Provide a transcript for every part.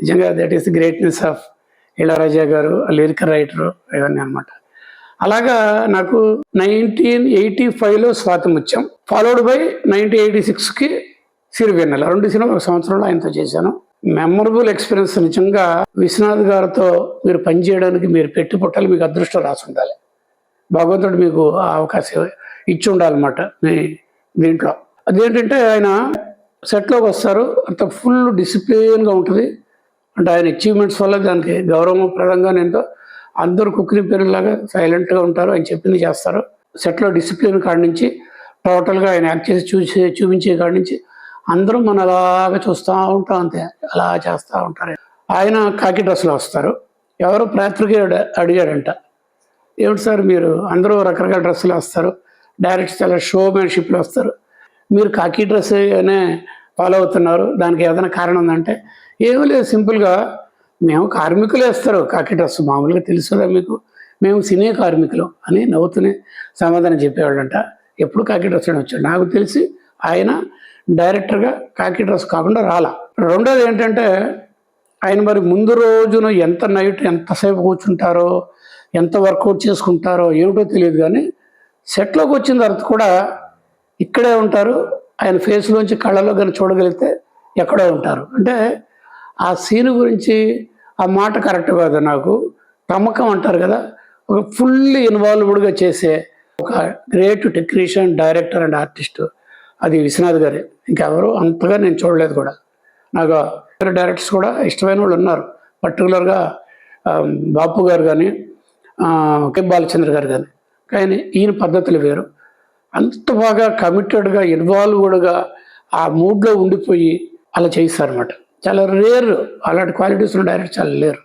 నిజంగా that is greatness of Ilaiyaraaja garu lyrical writer ఇవన్నీ అనమాట అలాగా నాకు నైన్టీన్ ఎయిటీ ఫైవ్లో స్వాతంత్యం ఫాలోడ్ బై నైన్టీన్ ఎయిటీ సిక్స్కి సిరివెన్నెల రెండు సినిమా ఒక సంవత్సరంలో ఆయనతో చేశాను. మెమరబుల్ ఎక్స్పీరియన్స్ నిజంగా విశ్వనాథ్ గారితో మీరు పనిచేయడానికి మీరు పెట్టి పుట్టాలి మీకు అదృష్టం రాసి ఉండాలి. భగవంతుడు మీకు ఆ అవకాశం ఇచ్చి ఉండాలన్నమాట మీ దీంట్లో. అదేంటంటే ఆయన సెట్లోకి వస్తారు. అంత ఫుల్ డిసిప్లిన్గా ఉంటుంది. అంటే ఆయన అచీవ్మెంట్స్ వల్ల దానికి గౌరవప్రదంగా నేను అందరూ కుక్కిని పేరులాగా సైలెంట్గా ఉంటారు ఆయన చెప్పింది చేస్తారు. సెట్లో డిసిప్లిన్ కాడి నుంచి టోటల్గా ఆయన యాక్ట్ చేసి చూసి చూపించే కాడి నుంచి అందరూ మనం అలాగా చూస్తూ ఉంటాం అంతే అలా చేస్తూ ఉంటారు. ఆయన కాకి డ్రెస్లో వస్తారు. ఎవరో ప్రాత్రికేయుడు అడిగాడంట ఏమిటి సార్ మీరు అందరూ రకరకాల డ్రెస్సులు వస్తారు? డైరెక్ట్ చాలా షో మ్యాన్షిప్లో వస్తారు. మీరు కాకి డ్రెస్ అనే ఫాలో అవుతున్నారు. దానికి ఏదైనా కారణం ఉందంటే ఏమీ లేదు. సింపుల్గా మేము కార్మికులు వేస్తారు. కాకి మామూలుగా తెలుసుదా మీకు? మేము సినీ కార్మికులు అని నవ్వుతూనే సమాధానం చెప్పేవాళ్ళంట. ఎప్పుడు కాకి అని వచ్చాడు? నాకు తెలిసి ఆయన డైరెక్టర్గా కాకి కాకుండా రాలా. రెండోది ఏంటంటే ఆయన మరి ముందు రోజున ఎంత నైట్ ఎంతసేపు కూర్చుంటారో ఎంత వర్కౌట్ చేసుకుంటారో ఏమిటో తెలియదు కానీ సెట్లోకి వచ్చిన తర్వాత కూడా ఇక్కడే ఉంటారు. ఆయన ఫేస్లోంచి కళ్ళలో కానీ చూడగలిగితే ఎక్కడో ఉంటారు. అంటే ఆ సీన్ గురించి ఆ మాట కరెక్ట్ కాదు నాకు. నమ్మకం అంటారు కదా ఒక ఫుల్లీ ఇన్వాల్వ్డ్గా చేసే ఒక great technician director and artist అది విశ్వనాథ్ గారే. ఇంకెవరు అంతగా నేను చూడలేదు కూడా. నాకు వేరే డైరెక్టర్స్ కూడా ఇష్టమైన వాళ్ళు ఉన్నారు. పర్టికులర్గా బాపు గారు కానీ కే బాలచంద్ర గారు కానీ కానీ ఈయన పద్ధతులు వేరు. అంత బాగా కమిటెడ్గా ఇన్వాల్వ్డ్గా ఆ మూడ్లో ఉండిపోయి అలా చేయిస్తారనమాట చాలా రేర్ అలాంటి క్వాలిటీస్ ఉన్న డైరెక్ట్ చాలా లేరు.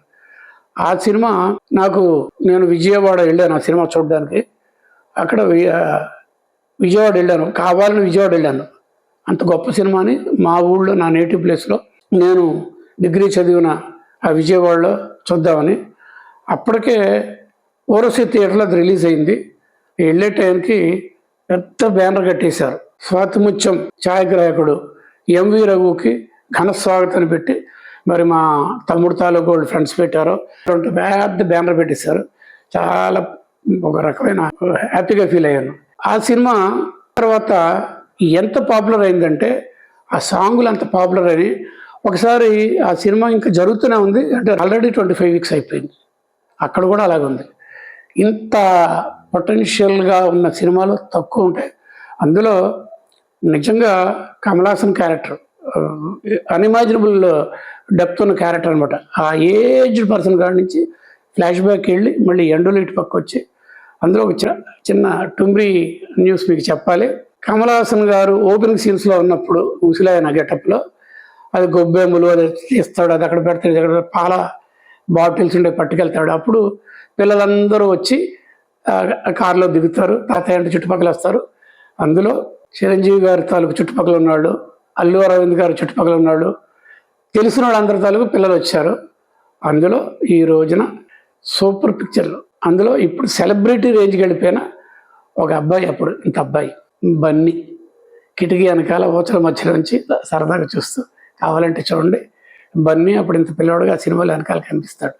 ఆ సినిమా నాకు నేను విజయవాడ వెళ్ళాను ఆ సినిమా చూడడానికి. అక్కడ వి- విజయవాడ వెళ్ళాను. కావాలని విజయవాడ వెళ్ళాను. అంత గొప్ప సినిమాని మా ఊళ్ళో నా నేటివ్ ప్లేస్లో నేను డిగ్రీ చదివిన ఆ విజయవాడలో చూద్దామని. అప్పటికే ఓరసీ థియేటర్లో అది రిలీజ్ అయింది. వెళ్ళే టైంకి పెద్ద బ్యానర్ కట్టేశారు. స్వాతిముత్యం ఛాయాగ్రాహకుడు ఎంవి రఘుకి ఘన స్వాగతాన్ని పెట్టి మరి మా తమ్ముడు తాలూకు వాళ్ళు ఫ్రెండ్స్ పెట్టారు. రెండు పెద్ద బ్యానర్ పెట్టేశారు. చాలా ఒక రకమైన హ్యాపీగా ఫీల్ అయ్యాను. ఆ సినిమా తర్వాత ఎంత పాపులర్ అయిందంటే ఆ సాంగులు అంత పాపులర్ అని ఒకసారి ఆ సినిమా ఇంకా జరుగుతూనే ఉంది. అంటే ఆల్రెడీ ట్వంటీ ఫైవ్ వీక్స్ అయిపోయింది. అక్కడ కూడా అలాగే ఉంది ఇంత పొటెన్షియల్గా ఉన్న సినిమాలు తక్కువ ఉంటాయి. అందులో నిజంగా కమలాసన్ క్యారెక్టర్ అన్ఇమాజినబుల్ డెప్త్ ఉన్న క్యారెక్టర్ అనమాట ఆ ఏజ్డ్ పర్సన్ కాడి నుంచి ఫ్లాష్ బ్యాక్ వెళ్ళి మళ్ళీ ఎండోలు ఇటు పక్క వచ్చి అందులో ఒక చిన్న టుంబ్రీ న్యూస్ మీకు చెప్పాలి. కమలాసన్ గారు ఓపెనింగ్ సీన్స్లో ఉన్నప్పుడు ముసిలాయన గెటప్లో అది గొబ్బెములు అది తీస్తాడు అది అక్కడ పెడతాడు అక్కడ పాల బాటిల్స్ ఉండే పట్టుకెళ్తాడు. అప్పుడు పిల్లలందరూ వచ్చి కారులో దిగుతారు. తాతయ్య అంటే చుట్టుపక్కల వస్తారు. అందులో చిరంజీవి గారి తాలూకు చుట్టుపక్కల ఉన్నాడు. అల్లు అరవింద్ గారు చుట్టుపక్కల ఉన్నాడు. తెలిసిన వాళ్ళందరి తాలూకు పిల్లలు వచ్చారు. అందులో ఈ రోజున సూపర్ పిక్చర్లు అందులో ఇప్పుడు సెలబ్రిటీ రేంజ్కి వెళ్ళిపోయిన ఒక అబ్బాయి అప్పుడు ఇంత అబ్బాయి బన్నీ. కిటికీ వెనకాల ఓచల మధ్యలో నుంచి సరదాగా చూస్తూ కావాలంటే చూడండి బన్నీ అప్పుడు ఇంత పిల్లవాడుగా సినిమాలు వెనకాల కనిపిస్తాడు.